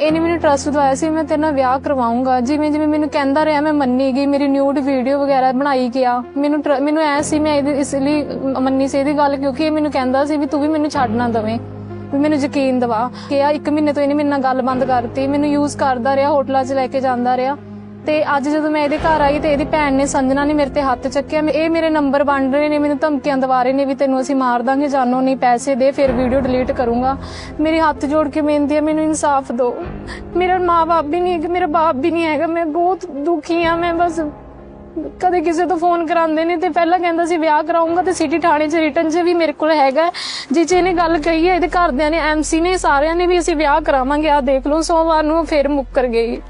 ਇਹਨੇ ਮੈਨੂੰ ਟਰਸਟ ਦਵਾਇਆ ਸੀ, ਮੈਂ ਤੇਰੇ ਨਾਲ ਵਿਆਹ ਕਰਵਾਉਂਗਾ ਜਿਵੇਂ ਜਿਵੇਂ ਮੈਨੂੰ ਕਹਿੰਦਾ ਰਿਹਾ, ਮੈਂ ਮੰਨੀ ਗਈ ਮੇਰੀ ਨਿਊਡ ਵੀਡੀਓ ਵਗੈਰਾ ਬਣਾਈ ਗਿਆ ਮੈਨੂੰ ਮੈਨੂੰ ਐ ਸੀ, ਮੈਂ ਇਸ ਲਈ ਮੰਨੀ ਸੀ ਇਹਦੀ ਗੱਲ, ਕਿਉਂਕਿ ਇਹ ਮੈਨੂੰ ਕਹਿੰਦਾ ਸੀ ਵੀ ਤੂੰ ਵੀ ਮੈਨੂੰ ਛੱਡ ਨਾ ਦਵੇਂ, ਵੀ ਮੈਨੂੰ ਯਕੀਨ ਦਵਾ। ਕਿ ਆ ਇੱਕ ਮਹੀਨੇ ਤੋਂ ਇਹਨੇ ਮੇਰੇ ਨਾਲ ਗੱਲ ਬੰਦ ਕਰਤੀ, ਮੈਨੂੰ ਯੂਜ਼ ਕਰਦਾ ਰਿਹਾ, ਹੋਟਲਾਂ 'ਚ ਲੈ ਕੇ ਜਾਂਦਾ ਰਿਹਾ। ਤੇ ਅੱਜ ਜਦੋਂ ਮੈਂ ਇਹਦੇ ਘਰ ਆਈ ਤੇ ਇਹਦੀ ਭੈਣ ਨੇ ਸੰਜਨਾ ਨੇ ਮੇਰੇ ਤੇ ਹੱਥ ਚੱਕਿਆ ਇਹ ਮੇਰੇ ਨੰਬਰ ਵੰਡ ਰਹੇ ਨੇ, ਮੈਨੂੰ ਧਮਕੀਆਂ ਦਵਾ ਰਹੇ ਨੇ ਵੀ ਤੈਨੂੰ ਅਸੀਂ ਮਾਰ ਦਾਂਗੇ, ਜਾਨੋ ਨਹੀਂ, ਪੈਸੇ ਦੇ, ਫਿਰ ਵੀਡੀਓ ਡਿਲੀਟ ਕਰੂੰਗਾ। ਮੇਰੇ ਹੱਥ ਜੋੜ ਕੇ ਬੇਨਤੀ ਹੈ, ਮੈਨੂੰ ਇਨਸਾਫ ਦਿਓ। ਮੇਰਾ ਮਾਂ-ਬਾਪ ਵੀ ਨਹੀਂ ਹੈ ਮੇਰਾ ਬਾਪ ਵੀ ਨਹੀਂ ਹੈਗਾ, ਮੈਂ ਬਹੁਤ ਦੁਖੀ ਆ ਮੈਂ ਬਸ ਕਦੇ ਕਿਸੇ ਤੋਂ ਫੋਨ ਕਰਾਉਂਦੇ ਨੇ ਤੇ ਪਹਿਲਾਂ ਕਹਿੰਦਾ ਸੀ, ਵਿਆਹ ਕਰਾਉਂਗਾ ਤੇ ਸਿਟੀ ਥਾਣੇ 'ਚ ਰਿਟਰਨ 'ਚ ਵੀ ਮੇਰੇ ਕੋਲ ਹੈਗਾ ਜਿਹ 'ਚ ਇਹਨੇ ਗੱਲ ਕਹੀ ਹੈ, ਇਹਦੇ ਘਰਦਿਆਂ ਨੇ ਐਮਸੀ ਨੇ, ਸਾਰਿਆਂ ਨੇ ਵੀ ਅਸੀਂ ਵਿਆਹ ਕਰਾਵਾਂਗੇ। ਆ ਦੇਖ ਲਓ, ਸੋਮਵਾਰ ਨੂੰ ਉਹ ਫਿਰ ਮੁੱਕਰ ਗਈ।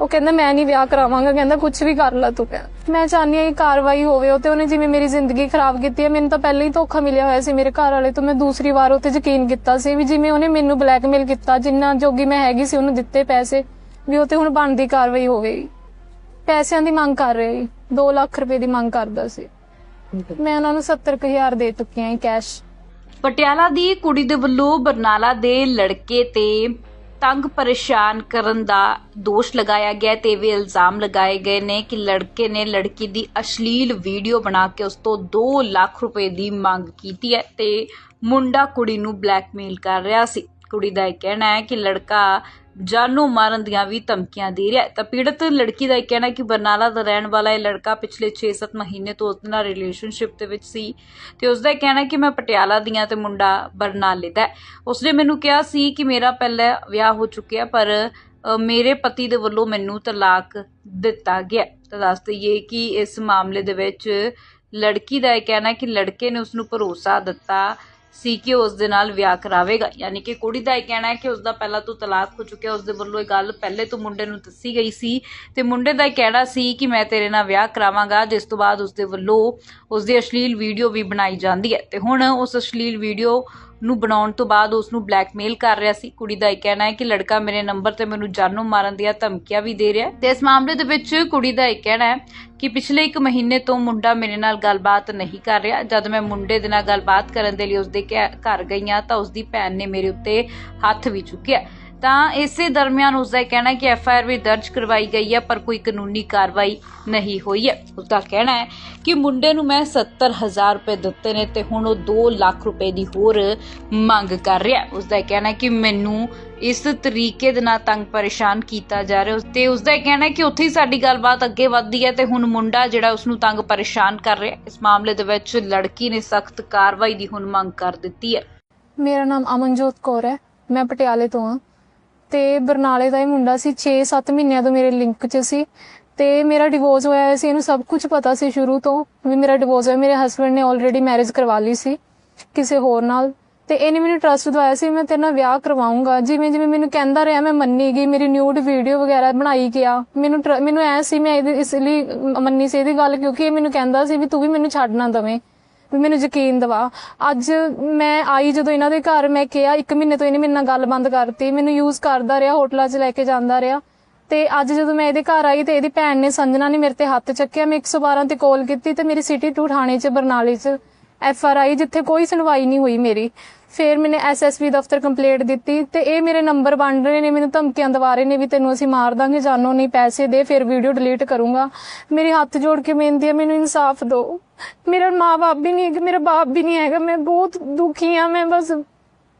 ਉਹ ਕਹਿੰਦਾ, ਮੈਂ ਨਹੀਂ ਵਿਆਹ ਕਰਾਵਾਂਗਾ। ਕਹਿੰਦਾ ਕੁਝ ਵੀ ਕਰ ਲੈ ਤੂੰ ਕਹਿ ਮੈਂ ਚਾਹੁੰਦੀ ਹਾਂ ਕਿ ਕਾਰਵਾਈ ਹੋਵੇ ਉਹ ਤੇ ਉਹਨੇ ਜਿਵੇਂ ਮੇਰੀ ਜ਼ਿੰਦਗੀ ਖਰਾਬ ਕੀਤੀ ਹੈ, ਮੈਨੂੰ ਤਾਂ ਪਹਿਲਾਂ ਹੀ ਧੋਖਾ ਮਿਲਿਆ ਹੋਇਆ ਸੀ ਮੇਰੇ ਘਰ ਵਾਲੇ ਤੋਂ। ਮੈਂ ਦੂਸਰੀ ਵਾਰ ਉੱਤੇ ਯਕੀਨ ਕੀਤਾ ਸੀ ਵੀ ਜਿਵੇਂ ਉਹਨੇ ਮੈਨੂੰ ਬਲੈਕਮੇਲ ਕੀਤਾ, ਜਿੰਨਾ ਜੋਗੀ ਮੈਂ ਹੈਗੀ ਸੀ, ਉਹਨੂੰ ਦਿੱਤੇ ਪੈਸੇ, ਵੀ ਉਹ ਤੇ ਹੁਣ ਬਣਦੀ ਕਾਰਵਾਈ ਹੋਵੇਗੀ। ਪੈਸਿਆਂ ਦੀ ਮੰਗ ਕਰ ਰਿਹਾ ਸੀ 2 ਲੱਖ ਰੁਪਏ ਦੀ ਮੰਗ ਕਰਦਾ ਸੀ। ਮੈਂ ਉਹਨਾਂ ਨੂੰ 70000 ਦੇ ਚੁੱਕੀ ਹਾਂ ਕੈਸ਼ ਪਟਿਆਲਾ ਦੀ ਕੁੜੀ ਦੇ ਵੱਲੋਂ ਬਰਨਾਲਾ ਦੇ ਲੜਕੇ ਤੇ ਤੰਗ ਪਰੇਸ਼ਾਨ ਕਰਨ ਦਾ ਦੋਸ਼ ਲਗਾਇਆ ਗਿਆ ਤੇ ਵੀ ਇਲਜ਼ਾਮ ਲਗਾਏ ਗਏ ਨੇ ਕਿ ਲੜਕੇ ਨੇ ਲੜਕੀ ਦੀ ਅਸ਼ਲੀਲ ਵੀਡੀਓ ਬਣਾ ਕੇ ਉਸ ਤੋਂ 2 ਲੱਖ ਰੁਪਏ ਦੀ ਮੰਗ ਕੀਤੀ ਹੈ ਤੇ ਮੁੰਡਾ ਕੁੜੀ ਨੂੰ ਬਲੈਕਮੇਲ ਕਰ ਰਿਹਾ ਸੀ। ਕੁੜੀ ਦਾ ਇਹ ਕਹਿਣਾ ਹੈ ਕਿ ਲੜਕਾ ਜਾਨੋਂ ਮਾਰਨ ਦੀਆਂ ਵੀ ਧਮਕੀਆਂ ਦੇ ਰਿਹਾ ਹੈ। ਤਾਂ ਪੀੜਤ ਲੜਕੀ ਦਾ ਇਹ ਕਹਿਣਾ ਕਿ ਬਰਨਾਲਾ ਦਾ ਰਹਿਣ ਵਾਲਾ ਇਹ ਲੜਕਾ ਪਿਛਲੇ 6-7 ਮਹੀਨੇ ਤੋਂ ਉਸ ਨਾਲ ਰਿਲੇਸ਼ਨਸ਼ਿਪ ਦੇ ਵਿੱਚ ਸੀ ਤੇ ਉਸ ਦਾ ਕਹਿਣਾ ਕਿ ਮੈਂ ਪਟਿਆਲਾ ਦੀਆਂ ਤੇ ਮੁੰਡਾ ਬਰਨਾਲੇ ਦਾ ਉਸਨੇ ਮੈਨੂੰ ਕਿਹਾ ਸੀ ਕਿ ਮੇਰਾ ਪਹਿਲਾਂ ਵਿਆਹ ਹੋ ਚੁੱਕਿਆ, ਪਰ ਮੇਰੇ ਪਤੀ ਦੇ ਵੱਲੋਂ ਮੈਨੂੰ ਤਲਾਕ ਦਿੱਤਾ ਗਿਆ ਤਾਂ ਦੱਸ ਦਈਏ ਕਿ ਇਸ ਮਾਮਲੇ ਦੇ ਵਿੱਚ ਲੜਕੀ ਦਾ ਇਹ ਕਹਿਣਾ ਕਿ ਲੜਕੇ ਨੇ ਉਸ ਨੂੰ ਭਰੋਸਾ ਦਿੱਤਾ ਸੀ ਕਿ ਉਸ ਦੇ ਨਾਲ ਵਿਆਹ ਕਰਾਵੇਗਾ। ਯਾਨੀ ਕਿ ਕੁੜੀ ਦਾ ਇਹ ਕਹਿਣਾ ਹੈ ਕਿ ਉਸ ਦਾ ਪਹਿਲਾਂ ਤੋਂ ਤਲਾਕ ਹੋ ਚੁੱਕਿਆ, ਉਸ ਦੇ ਵੱਲੋਂ ਇਹ ਗੱਲ ਪਹਿਲੇ ਤੋਂ ਮੁੰਡੇ ਨੂੰ ਦੱਸੀ ਗਈ ਸੀ। ਤੇ ਮੁੰਡੇ ਦਾ ਇਹ ਕਹਿਣਾ ਸੀ ਕਿ ਮੈਂ ਤੇਰੇ ਨਾਲ ਵਿਆਹ ਕਰਾਵਾਂਗਾ, ਜਿਸ ਤੋਂ ਬਾਅਦ ਉਸ ਦੇ ਵੱਲੋਂ ਉਸ ਦੀ ਅਸ਼ਲੀਲ ਵੀਡੀਓ ਵੀ ਬਣਾਈ ਜਾਂਦੀ ਹੈ। ਤੇ ਹੁਣ ਉਸ ਅਸ਼ਲੀਲ ਵੀਡੀਓ ਨੂੰ ਬਣਾਉਣ ਤੋਂ ਬਾਅਦ ਉਸ ਨੂੰ ਬਲੈਕਮੇਲ ਕਰ ਰਿਹਾ ਸੀ। ਕੁੜੀ ਦਾ ਇਹ ਕਹਿਣਾ ਹੈ ਕਿ ਲੜਕਾ ਮੇਰੇ ਨੰਬਰ ਤੇ ਮੈਨੂੰ ਜਾਨੋਂ ਮਾਰਨ ਦੀਆਂ ਧਮਕੀਆਂ ਵੀ ਦੇ ਰਿਹਾ ਤੇ ਇਸ ਮਾਮਲੇ ਦੇ ਵਿੱਚ ਕੁੜੀ ਦਾ ਇਹ ਕਹਿਣਾ ਹੈ ਕਿ ਪਿਛਲੇ 1 ਮਹੀਨੇ ਤੋਂ ਮੁੰਡਾ ਮੇਰੇ ਨਾਲ ਗੱਲਬਾਤ ਨਹੀਂ ਕਰ ਰਿਹਾ। ਜਦ ਮੈਂ ਮੁੰਡੇ ਦੇ ਨਾਲ ਗੱਲਬਾਤ ਕਰਨ ਦੇ ਲਈ ਉਸਦੇ ਘਰ ਗਈਆਂ ਤਾਂ ਉਸਦੀ ਭੈਣ ਨੇ ਮੇਰੇ ਉੱਤੇ ਹੱਥ ਵੀ ਚੁੱਕਿਆ। ਤਾਂ ਇਸੇ ਦਰਮਿਆਨ ਉਸਦਾ ਇਹ ਕਹਿਣਾ ਹੈ ਕਿ ਐਫ ਆਈ ਆਰ ਵੀ ਦਰਜ ਕਰਵਾਈ ਗਈ ਹੈ, ਪਰ ਕੋਈ ਕਾਨੂੰਨੀ ਕਾਰਵਾਈ ਨਹੀਂ ਹੋਈ ਹੈ। ਉਸਦਾ ਕਹਿਣਾ ਹੈ ਕਿ ਮੁੰਡੇ ਨੂੰ ਮੈਂ 70000 ਰੁਪਏ ਦਿੱਤੇ ਨੇ ਤੇ ਹੁਣ ਉਹ 2 ਲੱਖ ਰੁਪਏ ਦੀ ਹੋਰ ਮੰਗ ਕਰ ਰਿਹਾ ਹੈ। ਉਸਦਾ ਕਹਿਣਾ ਹੈ ਕਿ ਮੈਨੂੰ ਇਸ ਤਰੀਕੇ ਦੇ ਨਾਲ ਤੰਗ ਪਰੇਸ਼ਾਨ ਕੀਤਾ ਜਾ ਰਿਹਾ ਤੇ ਉਸਦਾ ਇਹ ਕਹਿਣਾ ਹੈ ਕਿ ਉੱਥੇ ਹੀ ਸਾਡੀ ਗੱਲਬਾਤ ਅੱਗੇ ਵੱਧਦੀ ਹੈ ਤੇ ਹੁਣ ਮੁੰਡਾ ਜਿਹੜਾ ਉਸ ਨੂੰ ਤੰਗ ਪਰੇਸ਼ਾਨ ਕਰ ਰਿਹਾ ਇਸ ਮਾਮਲੇ ਦੇ ਵਿੱਚ ਲੜਕੀ ਨੇ ਸਖਤ ਕਾਰਵਾਈ ਦੀ ਹੁਣ ਮੰਗ ਕਰ ਦਿੱਤੀ ਹੈ। ਮੇਰਾ ਨਾਮ ਅਮਨਜੋਤ ਕੌਰ ਹੈ। ਮੈਂ ਪਟਿਆਲੇ ਤੋਂ ਹਾਂ। ਤੇ ਬਰਨਾਲੇ ਦਾ ਇਹ ਮੁੰਡਾ ਸੀ 6-7 ਮਹੀਨਿਆਂ ਤੋਂ ਮੇਰੇ ਲਿੰਕ 'ਚ ਸੀ ਤੇ ਮੇਰਾ ਡਿਵੋਰਸ ਹੋਇਆ ਸੀ, ਇਹਨੂੰ ਸਭ ਕੁਝ ਪਤਾ ਸੀ ਸ਼ੁਰੂ ਤੋਂ ਵੀ ਮੇਰਾ ਡਿਵੋਰਸ ਹੋਇਆ, ਮੇਰੇ ਹਸਬੰਡ ਨੇ ਆਲਰੇਡੀ ਮੈਰਿਜ ਕਰਵਾ ਲਈ ਸੀ ਕਿਸੇ ਹੋਰ ਨਾਲ ਤੇ ਇਹਨੇ ਮੈਨੂੰ ਟਰਸਟ ਦਵਾਇਆ ਸੀ, ਮੈਂ ਤੇਰੇ ਨਾਲ ਵਿਆਹ ਕਰਵਾਉਂਗਾ ਜਿਵੇਂ ਜਿਵੇਂ ਮੈਨੂੰ ਕਹਿੰਦਾ ਰਿਹਾ ਮੈਂ ਮੰਨੀ ਗਈ ਮੇਰੀ ਨਿਊਡ ਵੀਡੀਓ ਵਗੈਰਾ ਬਣਾਈ ਗਿਆ, ਮੈਨੂੰ ਮੈਨੂੰ ਐ ਸੀ, ਮੈਂ ਇਹਦੇ ਇਸ ਲਈ ਮੰਨੀ ਸੀ ਇਹਦੀ ਗੱਲ ਕਿਉਂਕਿ ਇਹ ਮੈਨੂੰ ਕਹਿੰਦਾ ਸੀ ਵੀ ਤੂੰ ਵੀ ਮੈਨੂੰ ਛੱਡ ਨਾ ਦਵੇਂ। ਵੀ ਮੈਨੂੰ ਯਕੀਨ ਦਵਾ। ਅੱਜ ਮੈਂ ਆਈ ਜਦੋਂ ਇਹਨਾਂ ਦੇ ਘਰ, ਮੈਂ ਕਿਹਾ ਇੱਕ ਮਹੀਨੇ ਤੋਂ ਇਹਨੇ ਮੇਰੇ ਨਾਲ ਗੱਲ ਬੰਦ ਕਰਤੀ। ਮੈਨੂੰ ਯੂਜ਼ ਕਰਦਾ ਰਿਹਾ, ਹੋਟਲਾਂ 'ਚ ਲੈ ਕੇ ਜਾਂਦਾ ਰਿਹਾ। ਤੇ ਅੱਜ ਜਦੋਂ ਮੈਂ ਇਹਦੇ ਘਰ ਆਈ ਤੇ ਇਹਦੀ ਭੈਣ ਨੇ ਸੰਜਨਾ ਨੇ ਮੇਰੇ ਤੇ ਹੱਥ ਚੱਕਿਆ। ਮੈਂ 112 ਤੇ ਕਾਲ ਕੀਤੀ ਤੇ ਮੇਰੀ ਸਿਟੀ 2 ਥਾਣੇ 'ਚ, ਬਰਨਾਲੇ 'ਚ। ਐਫ ਆਰ ਆਈ ਜਿੱਥੇ ਕੋਈ ਸੁਣਵਾਈ ਨਹੀਂ ਹੋਈ ਮੇਰੀ। ਫਿਰ ਮੈਨੇ ਐਸਐਸਪੀ ਦਫ਼ਤਰ ਕੰਪਲੇਂਟ ਦਿੱਤੀ ਤੇ ਇਹ ਮੇਰੇ ਨੰਬਰ ਬਣ ਰਹੇ ਨੇ, ਮੈਨੂੰ ਧਮਕੀਆਂ ਦਵਾ ਰਹੇ ਨੇ ਵੀ ਤੈਨੂੰ ਅਸੀਂ ਮਾਰ ਦਾਂਗੇ, ਜਾਨੋ ਨਹੀਂ, ਪੈਸੇ ਦੇ, ਫਿਰ ਵੀਡੀਓ ਡਿਲੀਟ ਕਰੂੰਗਾ। ਮੇਰੇ ਹੱਥ ਜੋੜ ਕੇ ਬੇਨਤੀ ਹੈ, ਮੈਨੂੰ ਇਨਸਾਫ ਦਿਓ। ਮੇਰਾ ਮਾਂ-ਬਾਪ ਵੀ ਨਹੀਂ ਹੈਗਾ, ਮੇਰਾ ਬਾਪ ਵੀ ਨਹੀਂ ਹੈਗਾ, ਮੈਂ ਬਹੁਤ ਦੁਖੀ ਆ ਮੈਂ ਬਸ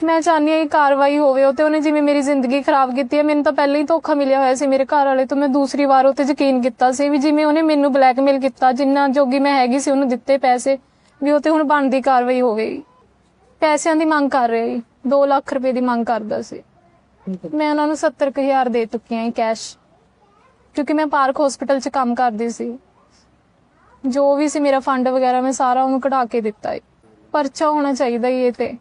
ਮੈਂ ਚਾਹੁੰਦੀ ਹਾਂ ਕਿ ਕਾਰਵਾਈ ਹੋਵੇ ਉਹ ਤੇ ਉਹਨੇ ਜਿਵੇਂ ਮੇਰੀ ਜ਼ਿੰਦਗੀ ਖਰਾਬ ਕੀਤੀ ਹੈ ਮੈਨੂੰ ਤਾਂ ਪਹਿਲਾਂ ਹੀ ਧੋਖਾ ਮਿਲਿਆ ਹੋਇਆ ਸੀ ਮੇਰੇ ਘਰ ਵਾਲੇ ਤੋਂ ਮੈਂ ਦੂਸਰੀ ਵਾਰ ਉਹ ਤੇ ਯਕੀਨ ਕੀਤਾ ਸੀ ਵੀ ਜਿਵੇਂ ਉਹਨੇ ਮੈਨੂੰ ਬਲੈਕਮੇਲ ਕੀਤਾ ਜਿੰਨਾ ਜੋਗੀ ਮੈਂ ਹੈਗੀ ਸੀ ਉਹਨੂੰ ਦਿੱਤੇ ਪੈਸੇ ਵੀ ਉਹ ਤੇ ਹੁਣ ਬਣਦੀ ਕਾਰਵਾਈ ਹੋਵੇਗੀ। ਪੈਸਿਆਂ ਦੀ ਮੰਗ ਕਰ ਰਿਹਾ ਸੀ 2 ਲੱਖ ਰੁਪਏ ਦੀ ਮੰਗ ਕਰਦਾ ਸੀ। ਮੈਂ ਉਹਨਾਂ ਨੂੰ 70000 ਦੇ ਚੁੱਕੀ ਹਾਂ ਕੈਸ਼ ਕਿਉਂਕਿ ਮੈਂ ਪਾਰਕ ਹਸਪੀਟਲ 'ਚ ਕੰਮ ਕਰਦੀ ਸੀ। ਜੋ ਵੀ ਸੀ ਮੇਰਾ ਫੰਡ ਵਗੈਰਾ ਮੈਂ ਸਾਰਾ ਉਹਨੂੰ ਕਢਾ ਕੇ ਦਿੱਤਾ ਹੈ ਪਰਚਾ ਹੋਣਾ ਚਾਹੀਦਾ ਇਹ ਤੇ।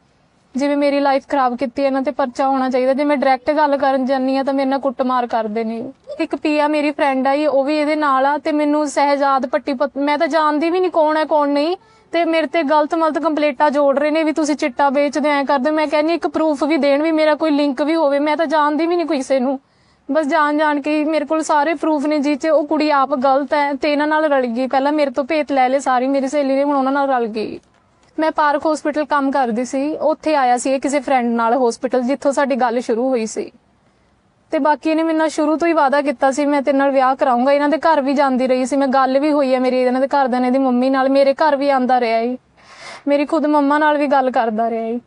ਜਿਵੇਂ ਮੇਰੀ ਲਾਈਫ ਖਰਾਬ ਕੀਤੀ ਹੈ ਇਹਨਾਂ ਤੇ ਪਰਚਾ ਹੋਣਾ ਚਾਹੀਦਾ। ਜੇ ਮੈਂ ਡਾਇਰੈਕਟ ਗੱਲ ਕਰਨ ਜਾਨੀ ਆ ਤਾਂ ਮੇਰੇ ਨਾਲ ਕੁੱਟਮਾਰ ਕਰਦੇ ਨੇ। ਇੱਕ ਪੀਆ ਮੇਰੀ ਫਰੈਂਡ ਆਈ, ਉਹ ਵੀ ਇਹਦੇ ਨਾਲ ਆ ਤੇ ਮੈਨੂੰ ਸਹਿਜਾਦ ਪੱਟੀ ਪਤ- ਮੈਂ ਤਾਂ ਜਾਣਦੀ ਵੀ ਨਹੀਂ ਕੌਣ ਹੈ, ਕੌਣ ਨਹੀਂ। ਤੇ ਮੇਰੇ ਤੇ ਗਲਤ ਮਲਤ ਕੰਪਲੇਟਾਂ ਜੋੜ ਰਹੇ ਨੇ ਵੀ ਤੁਸੀਂ ਚਿੱਟਾ ਵੇਚਦੇ ਐ ਕਰਦੇ ਮੈਂ ਕਹਿੰਨੀ ਇੱਕ ਪ੍ਰੂਫ ਵੀ ਦੇਣ ਵੀ ਮੇਰਾ ਕੋਈ ਲਿੰਕ ਵੀ ਹੋਵੇ। ਮੈਂ ਤਾਂ ਜਾਣਦੀ ਵੀ ਨਹੀਂ ਕਿਸੇ ਨੂੰ। ਬਸ ਜਾਣ ਜਾਣ ਕੇ ਹੀ ਮੇਰੇ ਕੋਲ ਸਾਰੇ ਪ੍ਰੂਫ ਨੇ ਜਿਹ 'ਚ ਉਹ ਕੁੜੀ ਆਪ ਗਲਤ ਹੈ ਤੇ ਇਹਨਾਂ ਨਾਲ ਰਲ ਗਈ। ਪਹਿਲਾਂ ਮੇਰੇ ਤੋਂ ਭੇਤ ਲੈ ਲਏ ਸਾਰੀ, ਮੇਰੀ ਸਹੇਲੀ ਨੇ ਹੁਣ ਉਹਨਾਂ ਨਾਲ ਰਲ ਗਈ। ਮੈਂ ਪਾਰਕ ਹਸਪੀਟਲ ਕੰਮ ਕਰਦੀ ਸੀ ਉੱਥੇ ਆਇਆ ਸੀ ਇਹ ਕਿਸੇ ਫਰੈਂਡ ਨਾਲ ਹਸਪੀਟਲ ਜਿੱਥੋਂ ਸਾਡੀ ਗੱਲ ਸ਼ੁਰੂ ਹੋਈ ਸੀ। ਤੇ ਬਾਕੀ ਇਹਨੇ ਮੇਰੇ ਨਾਲ ਸ਼ੁਰੂ ਤੋਂ ਹੀ ਵਾਅਦਾ ਕੀਤਾ ਸੀ ਮੈਂ ਤੇਰੇ ਨਾਲ ਵਿਆਹ ਕਰਾਉਂਗਾ ਇਹਨਾਂ ਦੇ ਘਰ ਵੀ ਜਾਂਦੀ ਰਹੀ ਸੀ ਮੈਂ ਗੱਲ ਵੀ ਹੋਈ ਹੈ ਮੇਰੀ ਇਹਨਾਂ ਦੇ ਘਰਦਿਆਂ ਨੇ ਇਹਦੀ ਮੰਮੀ ਨਾਲ ਮੇਰੇ ਘਰ ਵੀ ਆਂਦਾ ਰਿਹਾ ਈ। ਮੇਰੀ ਖੁਦ ਮੰਮਾ ਨਾਲ ਵੀ ਗੱਲ ਕਰਦਾ ਰਿਹਾ ਈ।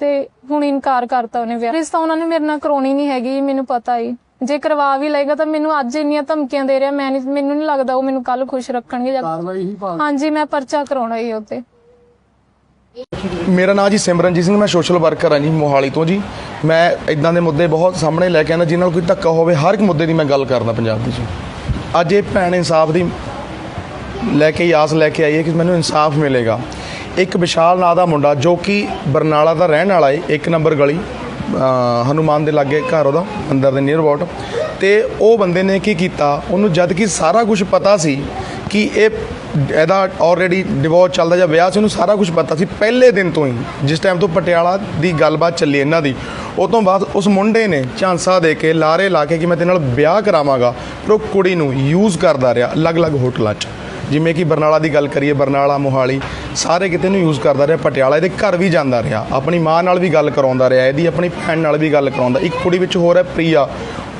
ਤੇ ਹੁਣ ਇਨਕਾਰ ਕਰਤਾ ਉਹਨੇ ਵਿਆਹ। ਰਿਸ਼ਤਾ ਉਹਨਾਂ ਨੇ ਮੇਰੇ ਨਾਲ ਕਰਾਉਣੀ ਨਹੀਂ ਹੈਗੀ ਮੈਨੂੰ ਪਤਾ ਹੀ ਜੇ ਕਰਵਾ ਵੀ ਲਏਗਾ ਤਾਂ ਮੈਨੂੰ ਅੱਜ ਇੰਨੀਆਂ ਧਮਕੀਆਂ ਦੇ ਰਿਹਾ ਮੈਂ ਨਹੀਂ ਮੈਨੂੰ ਨਹੀਂ ਲੱਗਦਾ ਉਹ ਮੈਨੂੰ ਕੱਲ ਖੁਸ਼ ਰੱਖਣਗੇ ਜਾਂ ਕਾਰਵਾਈ ਹੀ ਭਾਲ ਹਾਂਜੀ ਮੈਂ ਪਰਚਾ ਕਰਾਉਣਾ ਹੀ ਉੱਤੇ। ਮੇਰਾ ਨਾਮ ਜੀ ਸਿਮਰਨਜੀਤ ਸਿੰਘ, ਮੈਂ ਸੋਸ਼ਲ ਵਰਕਰ ਹਾਂ ਜੀ ਮੋਹਾਲੀ ਤੋਂ ਜੀ। ਮੈਂ ਇਦਾਂ ਦੇ ਮੁੱਦੇ ਬਹੁਤ ਸਾਹਮਣੇ ਲੈ ਕੇ ਆਉਂਦਾ ਜਿਨ੍ਹਾਂ ਨਾਲ ਕੋਈ ਧੱਕਾ ਹੋਵੇ, ਹਰ ਇੱਕ ਮੁੱਦੇ ਦੀ ਮੈਂ ਗੱਲ ਕਰਦਾ ਪੰਜਾਬ ਦੀ ਜੀ। ਅੱਜ ਇਹ ਭੈਣ ਇਨਸਾਫ ਦੀ ਲੈ ਕੇ ਆਸ ਲੈ ਕੇ ਆਈ ਹੈ ਕਿ ਮੈਨੂੰ ਇਨਸਾਫ ਮਿਲੇਗਾ। ਇੱਕ ਵਿਸ਼ਾਲ ਨਾਂ ਦਾ ਮੁੰਡਾ, ਜੋ ਕਿ ਬਰਨਾਲਾ ਦਾ ਰਹਿਣ ਵਾਲਾ ਹੈ ਇੱਕ ਨੰਬਰ ਗਲੀ, ਅਹ, ਹਨੂਮਾਨ ਦੇ ਲਾਗੇ ਘਰ ਉਹਦਾ, ਅੰਦਰ ਦੇ ਨੀਅਰ ਅਬਾਊਟ ਤੇ ਉਹ ਬੰਦੇ ਨੇ ਕੀ ਕੀਤਾ, ਉਹਨੂੰ ਜਦ ਕਿ ਸਾਰਾ ਕੁਝ ਪਤਾ ਸੀ ਕਿ ਇਹ ਇਹਦਾ ਆਲਰੇਡੀ ਡਿਵੋਰਸ ਚੱਲਦਾ ਜਾਂ ਵਿਆਹ ਸੀ, ਉਹਨੂੰ ਸਾਰਾ ਕੁਝ ਪਤਾ ਸੀ, ਪਹਿਲੇ ਦਿਨ ਤੋਂ ਹੀ। ਜਿਸ ਟਾਈਮ ਤੋਂ ਪਟਿਆਲਾ ਦੀ ਗੱਲਬਾਤ ਚੱਲੀ ਇਹਨਾਂ ਦੀ, ਉਹ ਤੋਂ ਬਾਅਦ ਉਸ ਮੁੰਡੇ ਨੇ ਝਾਂਸਾ ਦੇ ਕੇ ਲਾਰੇ ਲਾ ਕੇ ਕਿ ਮੈਂ ਤੇਰੇ ਨਾਲ ਵਿਆਹ ਕਰਾਵਾਂਗਾ, ਪਰ ਉਹ ਕੁੜੀ ਨੂੰ ਯੂਜ਼ ਕਰਦਾ ਰਿਹਾ ਅਲੱਗ-ਅਲੱਗ ਹੋਟਲਾਂ 'ਚ। ਜਿਵੇਂ ਕਿ ਬਰਨਾਲਾ ਦੀ ਗੱਲ ਕਰੀਏ, ਬਰਨਾਲਾ, ਮੋਹਾਲੀ, ਸਾਰੇ ਕਿਤੇ ਨੂੰ ਯੂਜ਼ ਕਰਦਾ ਰਿਹਾ, ਪਟਿਆਲਾ ਇਹਦੇ ਘਰ ਵੀ ਜਾਂਦਾ ਰਿਹਾ। ਆਪਣੀ ਮਾਂ ਨਾਲ ਵੀ ਗੱਲ ਕਰਾਉਂਦਾ ਰਿਹਾ, ਇਹਦੀ ਆਪਣੀ ਭੈਣ ਨਾਲ ਵੀ ਗੱਲ ਕਰਾਉਂਦਾ। ਇੱਕ ਕੁੜੀ ਵਿੱਚ ਹੋਰ ਹੈ, ਪ੍ਰੀਆ।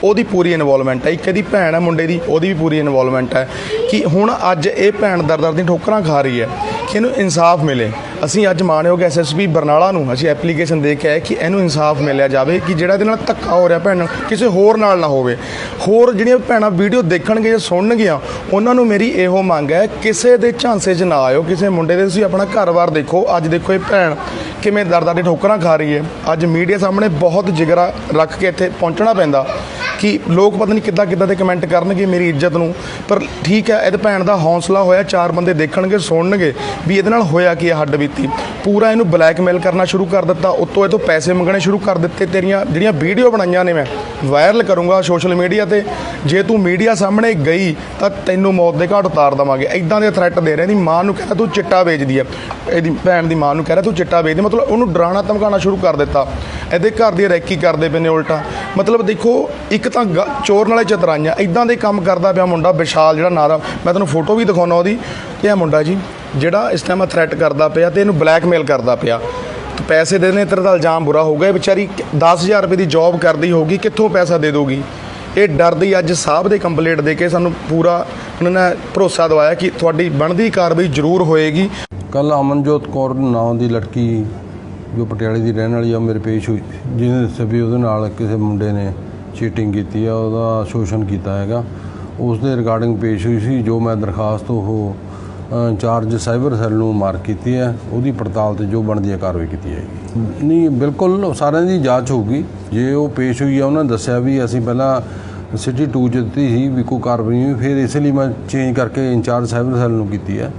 ਉਹਦੀ ਪੂਰੀ ਇਨਵੋਲਵਮੈਂਟ ਹੈ। ਇੱਕ ਇਹਦੀ ਭੈਣ ਹੈ, ਮੁੰਡੇ ਦੀ, ਉਹਦੀ ਵੀ ਪੂਰੀ ਇਨਵੋਲਵਮੈਂਟ ਹੈ। ਕਿ ਹੁਣ ਅੱਜ ਇਹ ਭੈਣ ਦਰ ਦਰ ਦੀ ਠੋਕਰਾਂ ਖਾ ਰਹੀ ਹੈ ਕਿ ਇਹਨੂੰ ਇਨਸਾਫ ਮਿਲੇ। ਅਸੀਂ ਅੱਜ ਮਾਨਯੋਗ ਐਸਐਸਪੀ ਬਰਨਾਲਾ ਨੂੰ ਅਸੀਂ ਐਪਲੀਕੇਸ਼ਨ ਦੇ ਕੇ ਆਏ ਕਿ ਇਹਨੂੰ ਇਨਸਾਫ ਮਿਲਿਆ ਜਾਵੇ, ਕਿ ਜਿਹੜਾ ਇਹਦੇ ਨਾਲ ਧੱਕਾ ਹੋ ਰਿਹਾ ਭੈਣ ਨਾਲ ਕਿਸੇ ਹੋਰ ਨਾਲ ਨਾ ਹੋਵੇ। ਹੋਰ ਜਿਹੜੀਆਂ ਭੈਣਾਂ ਵੀਡੀਓ ਦੇਖਣਗੇ ਜਾਂ ਸੁਣਨਗੀਆਂ, ਉਹਨਾਂ ਨੂੰ ਮੇਰੀ ਇਹੋ ਮੰਗ ਹੈ, ਕਿਸੇ ਦੇ ਝਾਂਸੇ 'ਚ ਨਾ ਆਇਓ, ਕਿਸੇ ਮੁੰਡੇ ਦੇ ਤੁਸੀਂ ਆਪਣਾ ਘਰ-ਬਾਰ ਦੇਖੋ। ਅੱਜ ਦੇਖੋ ਇਹ ਭੈਣ ਕਿਵੇਂ ਦਰ-ਦਰ ਦੀ ਠੋਕਰਾਂ ਖਾ ਰਹੀ ਹੈ। ਅੱਜ ਮੀਡੀਆ ਸਾਹਮਣੇ ਬਹੁਤ ਜਿਗਰਾ ਰੱਖ ਕੇ ਇੱਥੇ ਪਹੁੰਚਣਾ ਪੈਂਦਾ। ਕਿ ਲੋਕ ਪਤਾ ਨਹੀਂ ਕਿੱਦਾਂ ਕਿੱਦਾਂ ਦੇ ਕਮੈਂਟ ਕਰਨਗੇ ਮੇਰੀ ਇੱਜ਼ਤ ਨੂੰ। ਪਰ ਠੀਕ ਹੈ, ਇਹਦੇ ਭੈਣ ਦਾ ਹੌਸਲਾ ਹੋਇਆ, ਚਾਰ ਬੰਦੇ ਦੇਖਣਗੇ, ਸੁਣਨਗੇ ਵੀ ਇਹਦੇ ਨਾਲ ਹੋਇਆ ਕੀ ਹੈ ਹੱਡ ਬੀਤੀ। ਪੂਰਾ ਇਹਨੂੰ ਬਲੈਕਮੇਲ ਕਰਨਾ ਸ਼ੁਰੂ ਕਰ ਦਿੱਤਾ, ਉੱਤੋਂ ਇਹ ਤੋਂ ਪੈਸੇ ਮੰਗਣੇ ਸ਼ੁਰੂ ਕਰ ਦਿੱਤੇ, ਤੇਰੀਆਂ ਜਿਹੜੀਆਂ ਵੀਡੀਓ ਬਣਾਈਆਂ ਨੇ ਮੈਂ ਵਾਇਰਲ ਕਰੂੰਗਾ ਸੋਸ਼ਲ ਮੀਡੀਆ ਤੇ। ਜੇ ਤੂੰ ਮੀਡੀਆ ਸਾਹਮਣੇ ਗਈ, ਤਾਂ ਤੈਨੂੰ ਮੌਤ ਦੇ ਘਾਟ ਉਤਾਰ ਦਵਾਂਗੇ। ਐਦਾਂ ਦੇ ਥ੍ਰੈਟ ਦੇ ਰਹੇ ਦੀ ਮਾਂ ਨੂੰ ਕਹਿੰਦਾ ਤੂੰ ਚਿੱਟਾ ਵੇਚਦੀ ਹੈ ਇਹਦੀ ਭੈਣ ਦੀ ਮਾਂ ਨੂੰ ਕਹਿ ਰਿਹਾ, ਤੂੰ ਚਿੱਟਾ ਵੇਚਦੀ ਮਤਲਬ ਉਹਨੂੰ ਡਰਾਉਣਾ ਧਮਕਾਉਣਾ ਸ਼ੁਰੂ ਕਰ ਦਿੱਤਾ। ਇਹਦੇ ਘਰ ਦੀ ਰੈਕੀ ਕਰਦੇ ਪਏ ਨੇ ਉਲਟਾ। ਮਤਲਬ ਦੇਖੋ, ਇੱਕ ਤਾਂ ਗ- ਚੋਰ ਨਾਲੇ ਚਤਰਾਈਆਂ ਇਦਾਂ ਦੇ ਕੰਮ ਕਰਦਾ ਪਿਆ ਮੁੰਡਾ ਵਿਸ਼ਾਲ ਜਿਹੜਾ ਨਾਂ ਦਾ ਮੈਂ ਤੁਹਾਨੂੰ ਫੋਟੋ ਵੀ ਦਿਖਾਉਣਾ ਉਹਦੀ। ਕਿ ਇਹ ਮੁੰਡਾ ਜੀ, ਜਿਹੜਾ ਇਸ ਟਾਈਮ ਥ੍ਰੈਟ ਕਰਦਾ ਪਿਆ ਤੇ ਇਹਨੂੰ ਬਲੈਕਮੇਲ ਕਰਦਾ ਪਿਆ। ਤੇ ਪੈਸੇ ਦੇਣੇ, ਤੇਰੇ ਦਾ ਇਲਜ਼ਾਮ ਬੁਰਾ ਹੋਊਗਾ ਇਹ ਵਿਚਾਰੀ 10000 ਰੁਪਏ ਦੀ ਜੌਬ ਕਰਦੀ ਹੋਊਗੀ, ਕਿੱਥੋਂ ਪੈਸਾ ਦੇ ਦੋਗੀ ਇਹ ਡਰਦੀ ਅੱਜ ਸਾਹਿਬ ਦੇ ਕੰਪਲੀਟ ਦੇ ਕੇ ਸਾਨੂੰ ਪੂਰਾ ਉਹਨਾਂ ਨੇ ਭਰੋਸਾ ਦਵਾਇਆ ਕਿ ਤੁਹਾਡੀ ਬਣਦੀ ਕਾਰਵਾਈ ਜ਼ਰੂਰ ਹੋਏਗੀ। ਕੱਲ ਅਮਨਜੋਤ ਕੌਰ ਨਾਂ ਦੀ ਲੜਕੀ ਜੋ ਪਟਿਆਲੇ ਦੀ ਰਹਿਣ ਵਾਲੀ ਆ ਮੇਰੇ ਪੇਸ਼ ਹੋਈ। ਜਿਹਨੇ ਦੱਸਿਆ ਵੀ ਉਹਦੇ ਨਾਲ ਕਿਸੇ ਮੁੰਡੇ ਨੇ ਚੀਟਿੰਗ ਕੀਤੀ ਆ, ਉਹਦਾ ਸ਼ੋਸ਼ਣ ਕੀਤਾ ਹੈਗਾ। ਉਸ ਦੇ ਰਿਗਾਰਡਿੰਗ ਪੇਸ਼ ਹੋਈ ਸੀ, ਜੋ ਮੈਂ ਦਰਖਾਸਤ ਉਹ ਇੰਚਾਰਜ ਸਾਈਬਰ ਸੈੱਲ ਨੂੰ ਮਾਰਕ ਕੀਤੀ ਹੈ, ਉਹਦੀ ਪੜਤਾਲ ਤੇ ਜੋ ਬਣਦੀ ਹੈ, ਕਾਰਵਾਈ ਕੀਤੀ ਜਾਏਗੀ। ਨਹੀਂ, ਬਿਲਕੁਲ ਸਾਰਿਆਂ ਦੀ ਜਾਂਚ ਹੋਊਗੀ। ਜੇ ਉਹ ਪੇਸ਼ ਹੋਈ ਆ, ਉਹਨਾਂ ਨੇ ਦੱਸਿਆ ਵੀ ਅਸੀਂ ਪਹਿਲਾਂ ਸਿਟੀ 2 ਚ ਦਿੱਤੀ ਸੀ ਵੀ ਕੋਈ ਕਾਰਵਾਈ ਨਹੀਂ ਹੋਈ, ਫਿਰ ਇਸ ਲਈ ਮੈਂ ਚੇਂਜ ਕਰਕੇ ਇੰਚਾਰਜ ਸਾਈਬਰ ਸੈੱਲ ਨੂੰ ਕੀਤੀ ਹੈ।